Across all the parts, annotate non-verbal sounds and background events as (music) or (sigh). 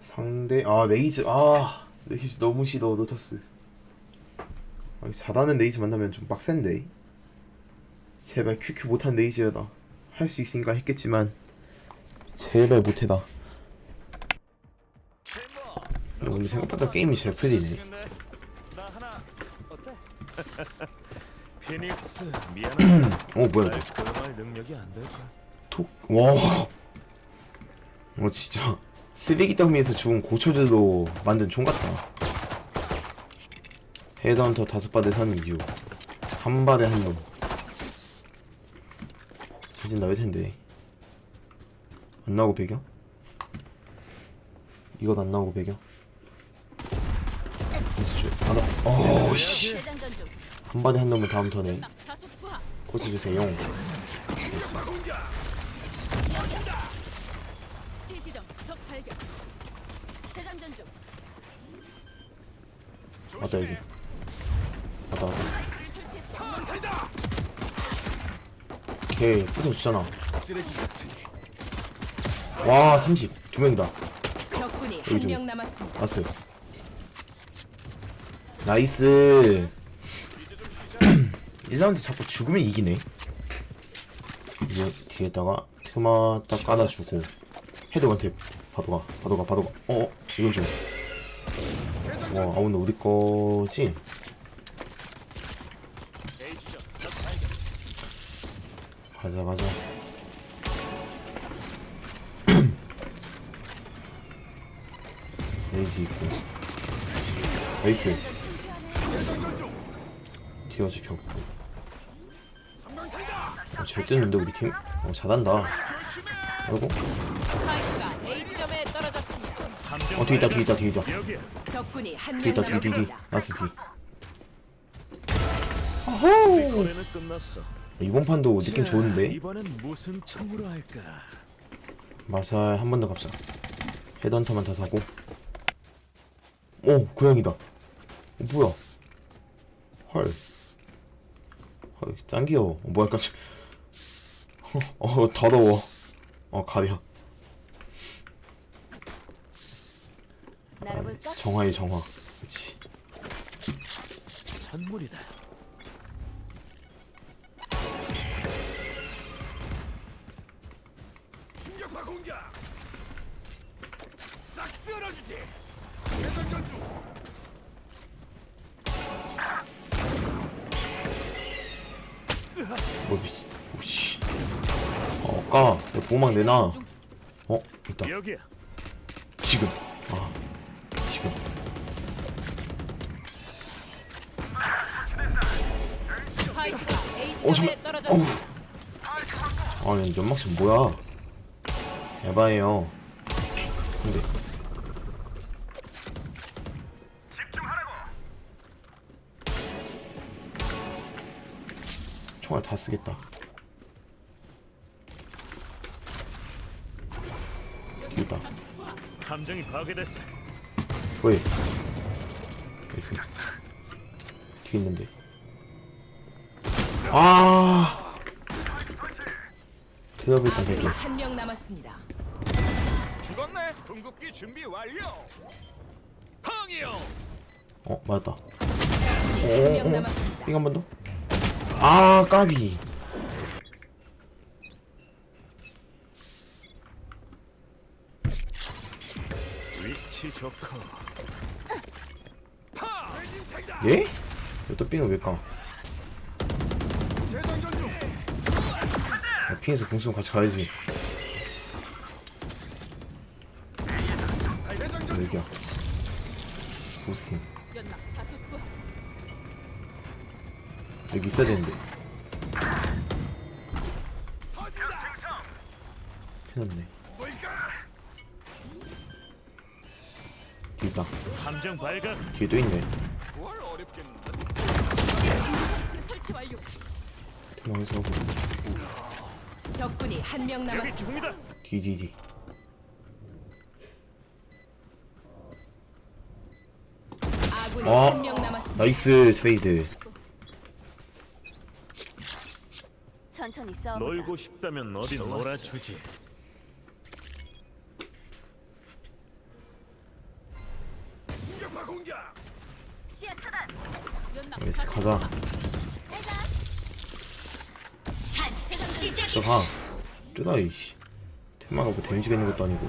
상대 아 레이즈 아 레이즈 너무 싫어 노터스 아니, 잘하는 레이즈 만나면 좀 빡센데 제발 큐큐 못한 레이즈여다 할 수 있으니까 했겠지만 제발 못해다 야, 근데 생각보다 게임이 잘 풀리네? 피닉스. (clears throat) 어 뭐야 날 이거 끌어낼 능력이 안 될까? 톡 와. 어 진짜 쓰레기 더미에서 죽은 고초들로 만든 총 같다. 헤드헌터 다섯 발에 사는 이유 한 발에 한 놈. 사진 나올 텐데 안 나오고 배경? 이건 안 나오고 배경? 어우씨 대장전 중. 한 발에 한 놈은 다음 턴에. 코스 주세요. 지점 적 발견. 재장전 중. 맞다 여기 맞다 맞다 설치했어. 걔 부서주잖아 쓰레기 같은. 와 30! 두 명이다 적군이 여기 좀. 한명 남았습니다. 왔어요 나이스 (clears throat) 1라운드 자꾸 죽으면 이기네 이제 뒤에다가 트마 딱 깔아주고 헤드 원탭 바도가 바도가 바도가. 어 이건 좀와 아우는 우리 거지? 가자 가자. (clears throat) 레이지 있고. 레이스 뒤어서 벽고. 어, 잘 뜨는데 우리 팀? 어 잘한다. 아이고 어 뒤에 있다 뒤에 있다 뒤에 있다. 여기야. 적군이 한 뒤에 명 있다 뒤에 뒤에 뒤에. 남았습니다. 나스 뒤 거래는 끝났어. 이번 판도 느낌 자, 좋은데? 이번엔 무슨 총으로 할까? 마살 한 번 더 갑시다. 헤드헌터만 다 사고. 오 고양이다. 어, 뭐야? 헐. 헐, 짱 귀여워. 어, 뭐야 깜짝. (laughs) 어 더러워. 어 가려 날아볼까? 정화의 정화 그치 선물이다. 공격파 공격! 싹 쓸어주지! 대전전 중! 뭐 미치 오씨 어까 보호막 내놔 어 있다 여기야. 지금 어 지점에 정말. 어우. 아니 연막신 뭐야? 에바예요. 근데. 총알 다 쓰겠다. 있다. 감정이 파괴됐어. 왜? 나이스 뒤에 있는데 아 클럽 일단 아군이 될게 한명 남았습니다. 죽었네. 궁극기 준비 완료. 펑이요. 어 맞았다 적군이 한명 어, 어. 남았습니다. 이거 한번 더? 아 까비 위치 좋고. 파! 예? 또 삥을 왜 까? 핑에서 궁수면 같이 가야지 여기야 투하. 여기 있어야 되는데 뭘까? 뒤에 있다 감정 발각. 뒤에 또 있네. 설치 완료. 너무 저거 적군이 한 명 남았. 여기 죽니다. 디디디 아, 나이스 트레이드 천천히 싸워보자. 놀고 싶다면 어디 놀아주지. 공격 공격. 시야 차단. 가자 시작. 저가 뜨다 이씨 테마가 뭐 데미지가 있는 것도 아니고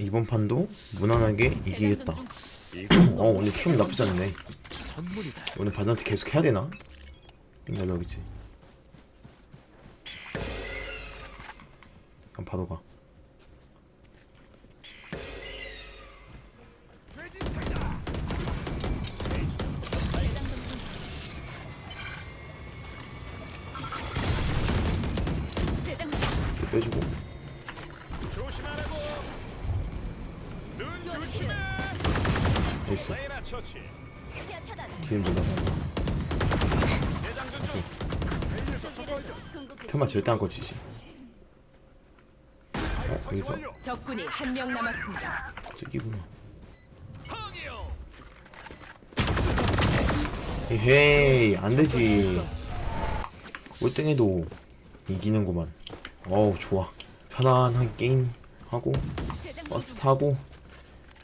이번 판도 무난하게 이기겠다 어 오늘 춤 나쁘지 않네. 오늘 바드한테 계속 해야 되나? 연락이지 그럼 바로 가 뒤에 궁극기. 테마 절대 안 꽂히지 어 설치 여기서. 적군이 한 명 남았습니다. 저기구나. 헤이 안되지 꼴등해도 이기는구만 어우 좋아 편안한 게임 하고 버스 타고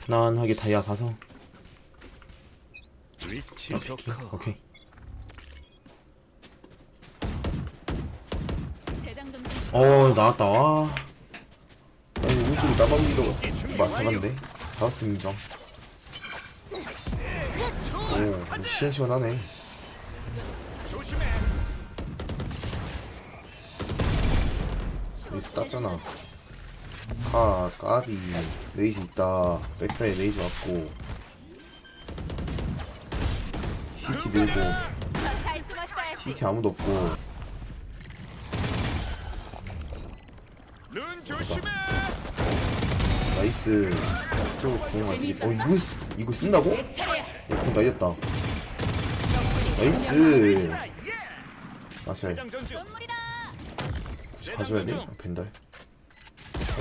편안하게 다이아 가서 위치 오케이 오케이 어 나왔다. 와. 아니 나만 믿어 맞춰간대 잡았습니다. 오 시원시원하네. 조심해. 레이스 땄잖아. 카 까비. 레이즈 있다. 백사에 레이즈 왔고 CT 숨었어야지. CT 아무도 없고. 나이스 또궁 아직 어 이거 쓰, 이거 쓴다고? 얘궁 날렸다 나이스 재장전 중. 선물이다. 가져야 돼? 아, 벤달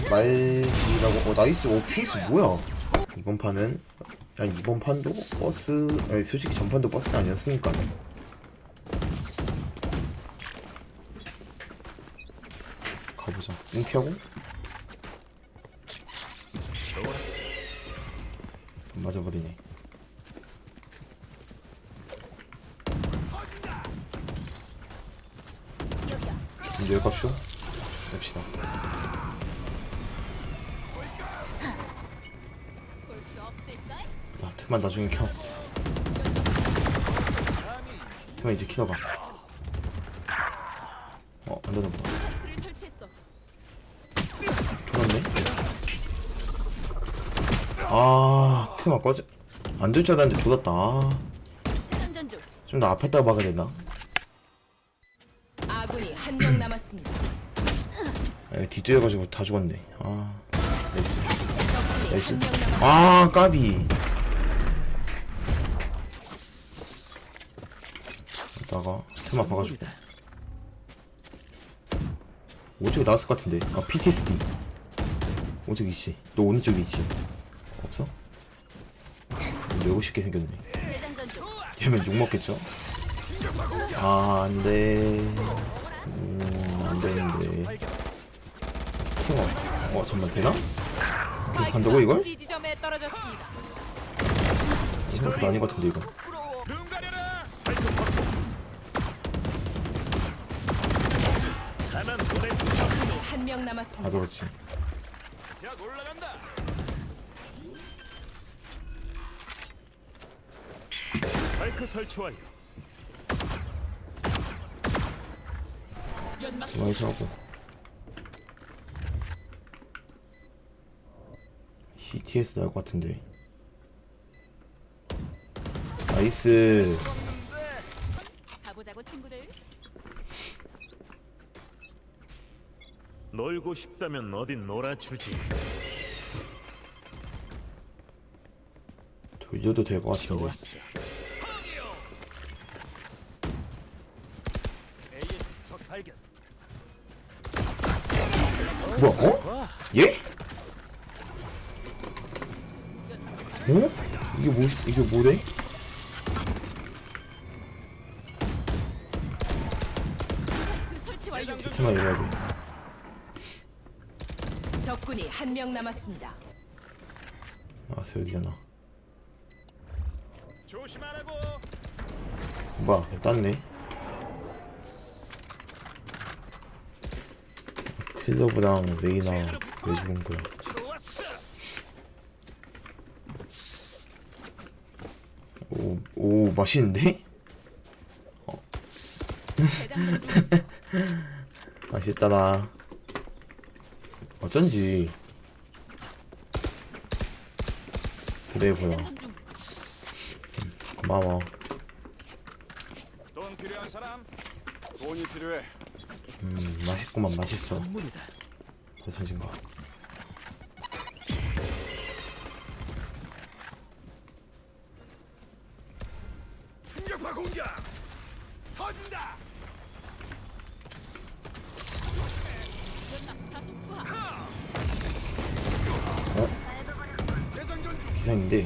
말지라고 어 나이스 오 피스 뭐야 이번 판은 아니 이번 판도 버스 아니 솔직히 전판도 버스가 아니었으니까. 가보자. 좋았어. 맞아버리네. 이제 열박쇼? 냅시다 없을까? 자 트만 나중에 켜 트만 이제 키워봐 어 안되나 보다 불을 설치했어. 돌았네 아 트만 꺼져 안될 줄 알았는데 돌았다 아, 재장전 중. 좀더 앞에다가 박아야 되나? 아군이 한 명 남았습니다. 에 뒷조여가지고 다 죽었네 아 나이스 나이스. 아 까비 이따가 트만 봐가지고 오른쪽에 나왔을 것 같은데 아 PTSD 오른쪽에 있지 너 오른쪽에 있지 없어? 매우 쉽게 생겼네. 얘면 욕먹겠죠? 아 안돼 음 안되는데 스팅어 어 잠만 되나? 계속 간다고 이걸? 떨어졌습니다. 생각보다 아닌 것 같은데 이거 한명아 남았습니다. 그렇지 약 올라간다. 스파이크 설치 완료. 연막 나이스 하고 CTS 나올 것 같은데 나이스 놀고 싶다면 어딘 놀아주지. 돌려도 될 것 같은데. 좋았어. 뭐? 어? 남았습니다. 아 여기잖아 조심하라고. 뭐야 땄네 필러브랑 레이나 왜 죽은 거야. 오, 오 맛있는데? 재장전 중. 맛있다 나 어쩐지 그래 보여 재장전 중. 고마워 돈 필요한 사람? 돈이 필요해. 음 맛있구만 맛있어 거 충격파 재장전 중. 비상인데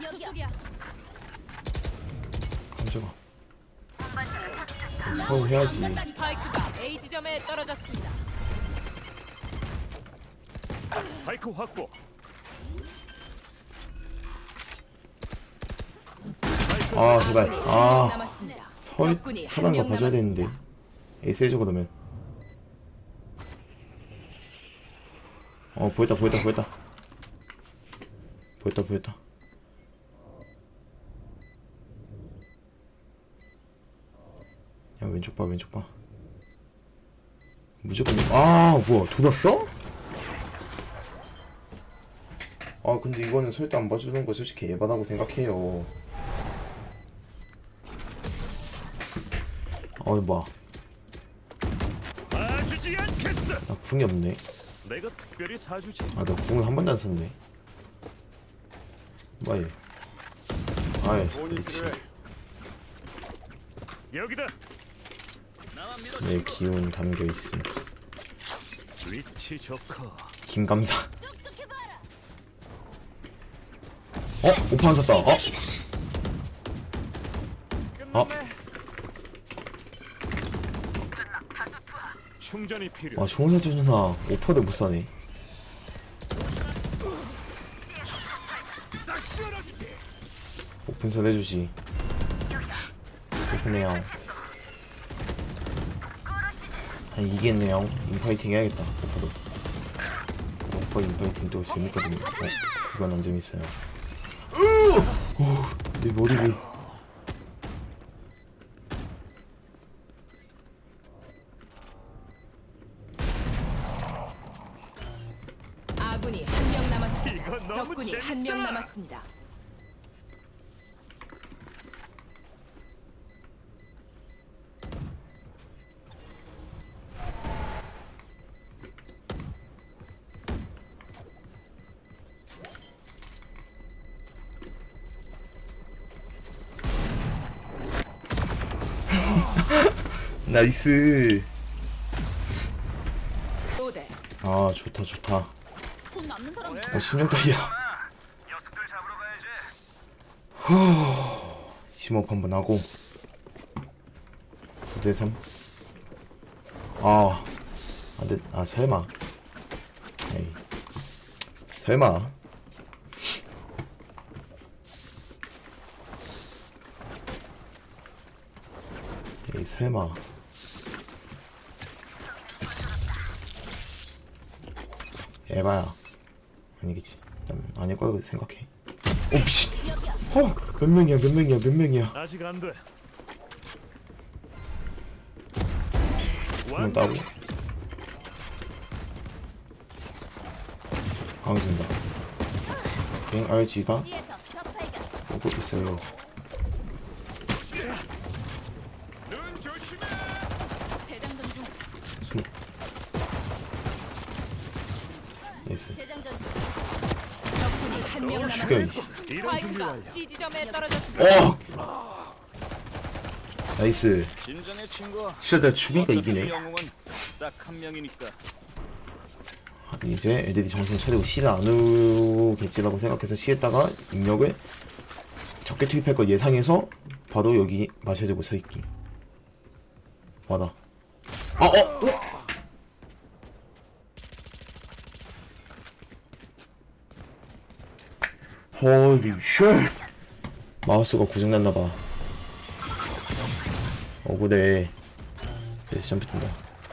저쪽이야. 깜짝아 어 해야지 스파이크가 A 지점에 떨어졌습니다. 스파이크 확보. 아 제발 아 거명 봐줘야. 되는데. 에이스 해줘 그러면. 어 보였다 보였다 보였다. 보였다 보였다. 야 왼쪽 봐 왼쪽 봐. 무조건 아 뭐야 돋았어? 아 근데 이거는 설대 안 봐주는 거 솔직히 예반하고 생각해요 어 뭐야 봐주지 않겠어. 나 궁이 없네 내가 특별히 사주지. 아, 나 궁을 한 번도 안 썼네. 뭐야, 얘. 아이, 돈이 그렇지. 필요해. 여기다. 내 기운 담겨 있음. 위치 좋고. 김감사. 어? 안 샀다. 어? 어? 충전이 필요. 와, 총사 주 누나 오퍼를 못 사네. 싹 쓸어주지. 오픈 설 해주지. 오픈해요. 아, 이겠네요. 인파이팅 해야겠다. 오퍼도. 오퍼 인파이팅 또 재밌거든요. 어, 그건 안 재밌어요. 오, 내 머리 위. 남았습니다. (laughs) 나이스. 5대. 아, 좋다, 좋다. 어, 심령 따위야. 가야지. (sighs) 심호흡 한번 하고. 9대3 아 안돼 아 설마. 에이. 설마. 에이 설마. 에바야. 아니겠지. 난 아닐 거라고 생각해. 오씨 어, 몇 명이야, 몇 명이야, 몇 명이야. 아직 안 돼. 한명 따고. 강준다. 뱅 RG가 오고 있어요. 숨. 죽여, 이. 스파이크가. C 지점에 떨어졌습니다. 어 나이스 진정해 친구. 진짜 내가 죽으니까 이기네 영웅은 딱 한 명이니까. 이제 애들이 정신 차리고 C를 안 오겠지라고 생각해서 C에다가 입력을 적게 투입할 걸 예상해서 바로 여기 마셔야 되고 서있기 와다 아 어! 어? 홀리 쉣 마우스가 고장났나봐 억울해 그래서 점프 뜬다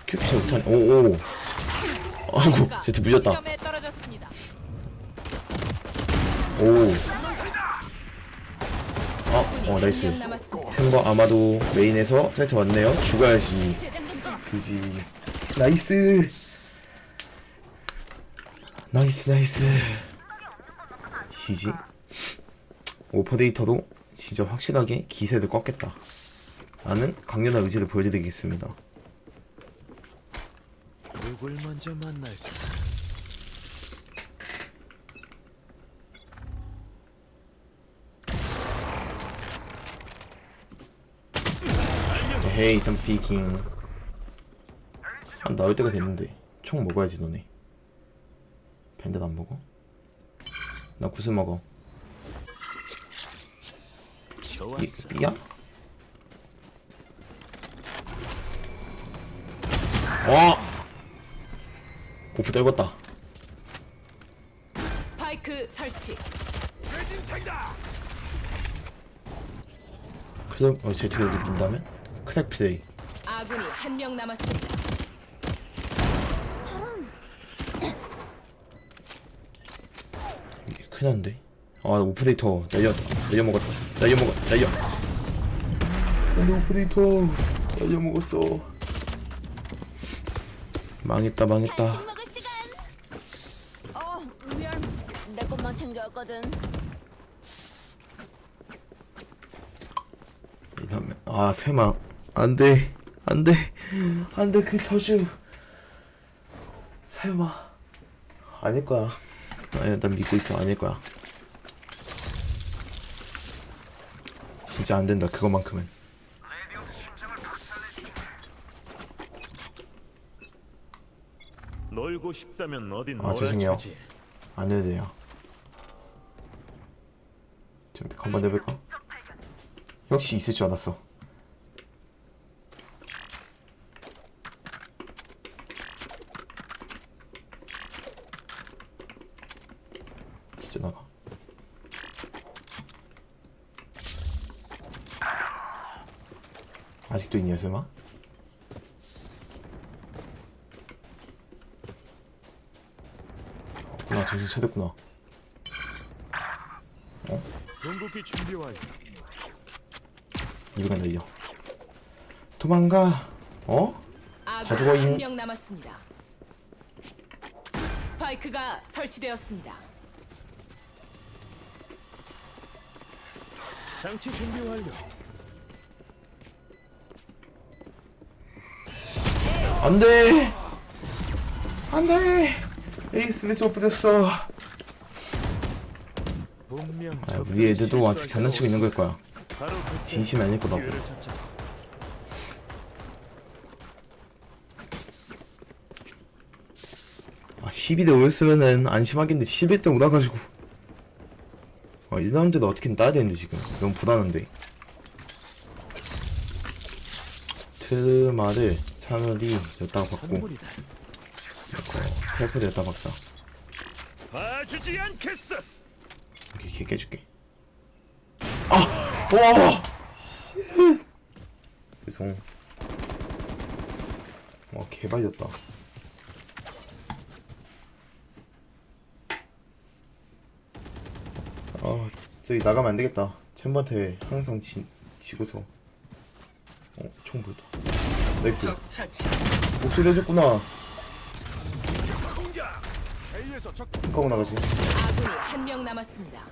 큐피시 못하네 오오 아이고 제트 C 물렸다 지점에 떨어졌습니다. 오. 어, 어, 나이스. 템버 아마도 메인에서 세트 왔네요. 죽어야지. 그지. 나이스. 나이스, 나이스. 지지. 오퍼데이터도 진짜 확실하게 기세를 꺾겠다. 나는 강렬한 의지를 보여드리겠습니다. 누굴 먼저 만날까? 헤이 점피킹 한 나올 때가 됐는데 총 먹어야지 너네 밴드 안 먹어? 나 구슬 먹어 좋았어. 이, 야? 와! 오프 떨궜다 스파이크 설치. 그래서 어, 제트가 여기 민다면? 크랙 플레이 아군이 한 명 남았습니다. 이게 큰일 났는데. 아 오프데이터. 날려 날려먹었다. 날려먹었 날려 안돼 오프데이터. 날려먹었어. 망했다 망했다. 간식 먹을 시간. 어, 미안. 내 것만 챙겨왔거든. 이러면 아 설마. 안돼. 안돼. 안돼 그 저주. 설마. 아닐 거야 아니야 난 믿고 있어 아닐 거야. 진짜 안 된다 그거만큼은. 놀고 싶다면 어딘 아, 죄송해요. 놀아주지. 안 해도 돼요. 좀 한번 내볼까? 역시 있을 줄 알았어 진짜 나가 아직도 있냐 설마? 없구나 정신 차렸구나 궁극기 준비 완료. 이거 날려 도망가 어? 다 죽어, 아군 잉. 한명 남았습니다. 스파이크가 설치되었습니다. 장치 준비 완료. 안돼. 안돼. 에이스를 좀 뿌렸어. 분명 아, 우리 애들도 아직 장난치고 있는 걸 거야. 그때 진심이 아닐 거다. 아 12대 5였으면은 안심하겠는데 11대 5 나가지고. 아 1라운드도 어떻게든 따야 되는데 지금. 너무 불안한데. 트마를 차라리 여기다가 받고. 텔프를 여기다 박자 봐주지 않겠어. 이렇게 이렇게 깨줄게 아! 와! 쉣. 죄송 와 개발렸다 아 저기 나가면 안 되겠다 챔버한테 항상 지, 지고서 어? 총 보였다 나이스 목소리 해줬구나 하고 나가지 아군이 한 명 남았습니다.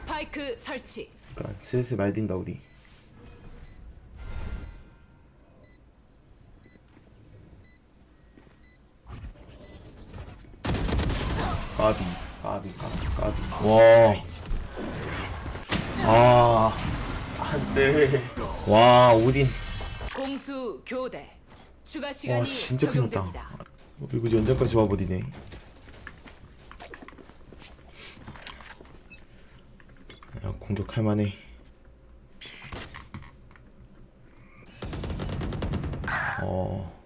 스파이크 설치. 그러니까 슬슬 말딘다 우리 와. 아. 안 돼. 와 오딘. 공수 교대. 추가 시간이 와 진짜 큰일 났다. 적용됩니다. 그리고 연장까지 와버리네. 야 공격할 만해. 어.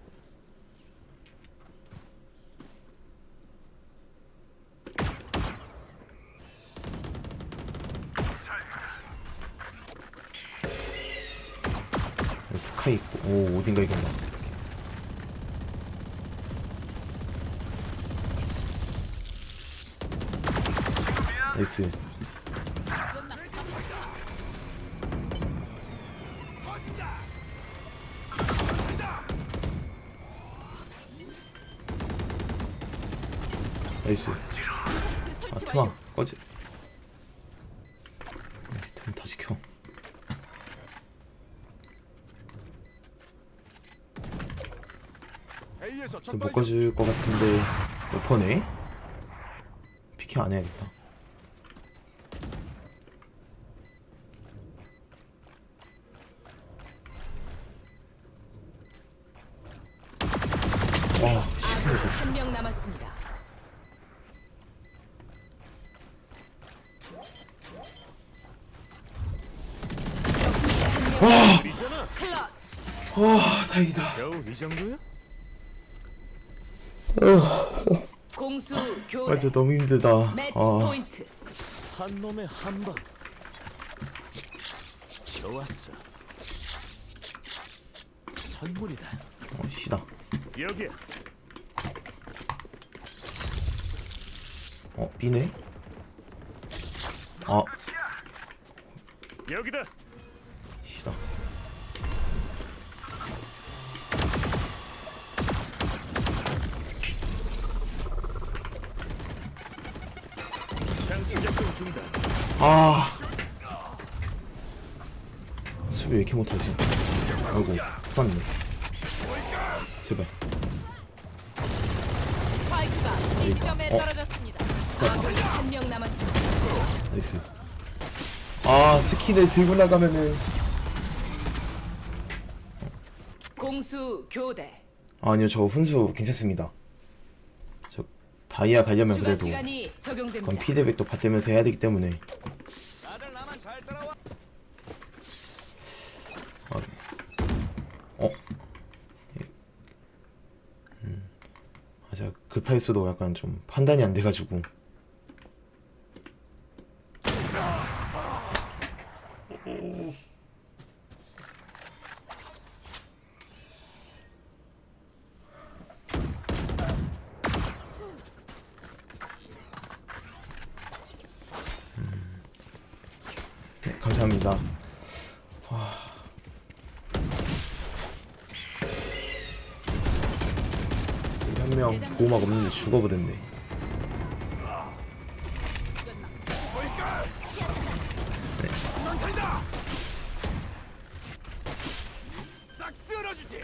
있고 오 어딘가 이겼나 나이스. 나이스. 아 트마 꺼지 템 다시 켜 A에서 적 좀. 묶어줄 것 같은데 오퍼네 피킹 안 해야겠다 와 한 명 남았습니다. 우리잖아. 클러치. 와, 다행이다 겨우 이 정도야? 공수 아 교대. 진짜 너무 힘들다 매치 아 포인트. 한 놈의 한 방. 좋았어. 선물이다. 어, 씨다 여기야. 어 B네 아 여기다. 아 수비 왜 이렇게 못하지 아이고 맞네 제발 어? 떨어졌습니다. 아군이 한명 남았습니다. 나이스 아 스킨을 들고 나가면은 공수 교대. 아니요 저 훈수 괜찮습니다 저 다이아 가려면 추가 그래도 시간이 적용됩니다. 그건 피드백도 받으면서 해야 되기 때문에 잘 따라와. 아, 어? 예. 음. 아, 제가 급할 수도 약간 좀 판단이 안 돼가지고. 음. 네, 감사합니다. 한명 보호막 없는데 죽어버렸네. 싹 쓸어주지.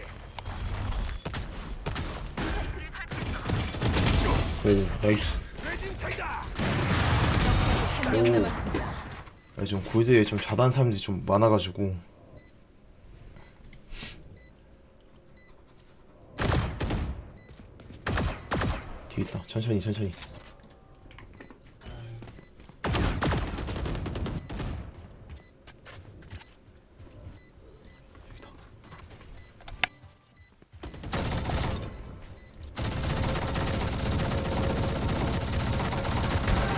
오, 나이스. 뇌진탕이다. 한명 남았습니다. 아, 좀 골드에 좀 자단 사람들이 좀 많아가지고. 뒤에 있다. 천천히, 천천히.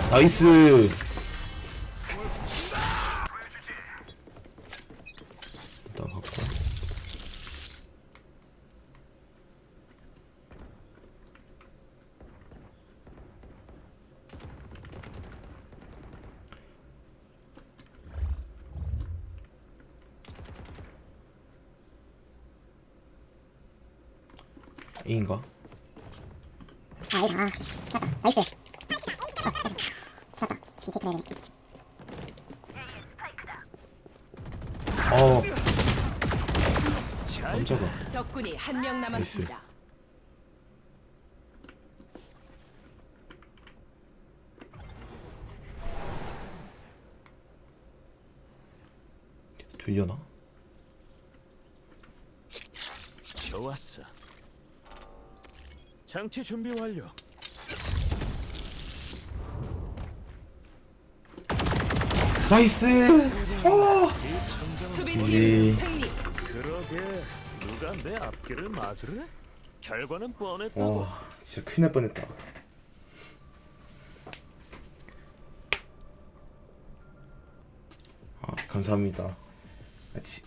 나이스. 남았습니다. 들려나? 좋았어. 장치 준비 완료. 나이스! 오! 수비팀 승리. 그러게. 누가 내 앞길을 막으래? 결과는 뻔했다고. 와 진짜 큰일 날 뻔했다 아 감사합니다 아, 지,